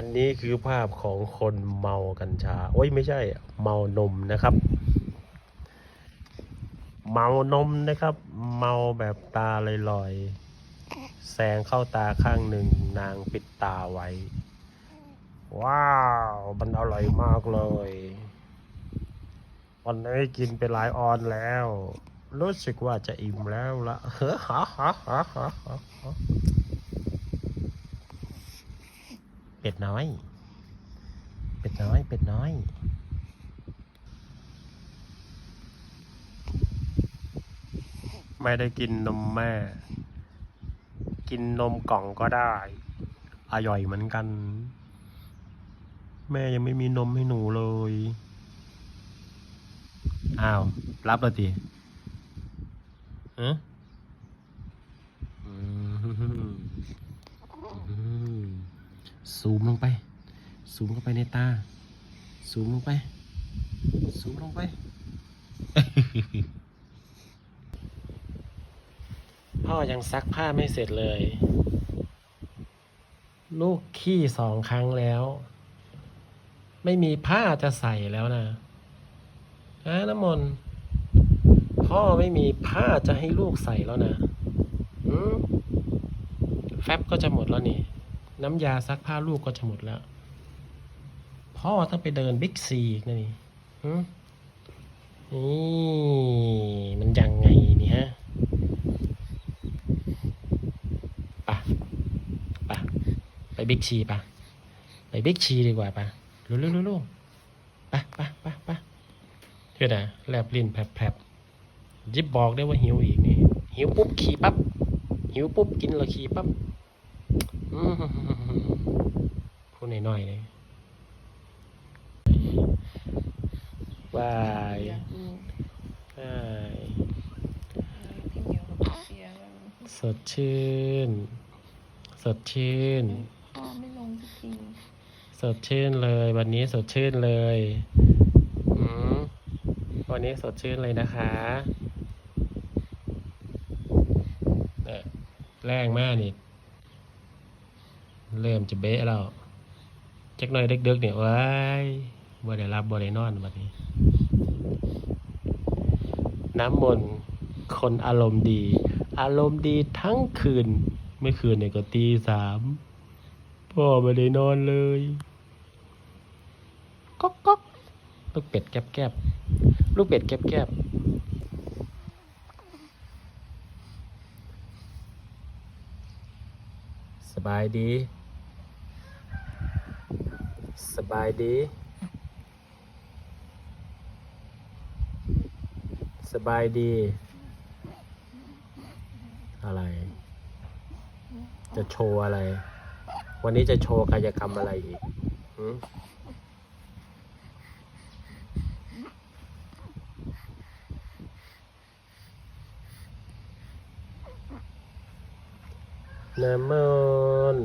อันนี้คือภาพของคนเมากัญชา โอ้ยไม่ใช่ เมานมนะครับ เมานมนะครับ เมาแบบตาลอยๆ แสงเข้าตาข้างหนึ่งนางปิดตาไว้ ว้าว มันอร่อยมากเลย วันนี้กินไปหลายออนแล้ว รู้สึกว่าจะอิ่มแล้วละเฮ้อฮะฮะฮะฮะฮะฮะ เป็ดน้อย เป็ดน้อย เป็ดน้อย ไม่ได้กินนมแม่ กินนมกล่องก็ได้ อร่อยเหมือนกัน แม่ยังไม่มีนมให้หนูเลย อ้าว รับแล้วทีอืมอืม ซูมลงไป ซูมเข้าไปในตา ซูมลงไป ซูมลงไปพ่อยังซักผ้าไม่เสร็จเลย ลูกขี้สองครั้งแล้ว ไม่มีผ้าจะใส่แล้วนะนะน้ำมนต์พ่อไม่มีผ้าจะให้ลูกใส่แล้วนะแฟบก็จะหมดแล้วนี่ น้ำยาซักผ้าลูกก็จะหมดแล้วพ่อต้องไปเดินบิ๊กซีอีกนะนี่นี่มันยังไงนี่ฮะปะปะไปบิ๊กซีปะไปบิ๊กซีดีกว่าปะลุลุลุลุปะปะปะปะเพื่อนอะแลบลิ้นแผลบๆยิบบอกได้ว่าหิวอีกนี่หิวปุ๊บขี่ปั๊บหิวปุ๊บกินแล้วขี่ปั๊บ พูดหน่อยๆเลยบายอยากดูบายพี่เหมียวกับพี่เปียกันสดชื่น สดชื่นพ่อไม่ลงสักทีสดชื่นเลย วันนี้สดชื่นเลยอืมวันนี้สดชื่นเลยนะคะเนี่ยแรงมากนี่ เริ่มจะเบะแล้วจักหน่อยเด็กๆเนี่ยว้ายบ่ได้รับบ่ได้นอนวันนี้ น้ำมนต์คนอารมณ์ดี อารมณ์ดีทั้งคืน เมื่อคืนเนี่ยก็ตีสามพ่อไม่ได้นอนเลยก๊อกก๊อกลูกเป็ดแกบแกบลูกเป็ดแกบแกบสบายดี สบายดี สบายดี อะไร จะโชว์อะไร วันนี้จะโชว์กายกรรมอะไรอีกน้ำมัน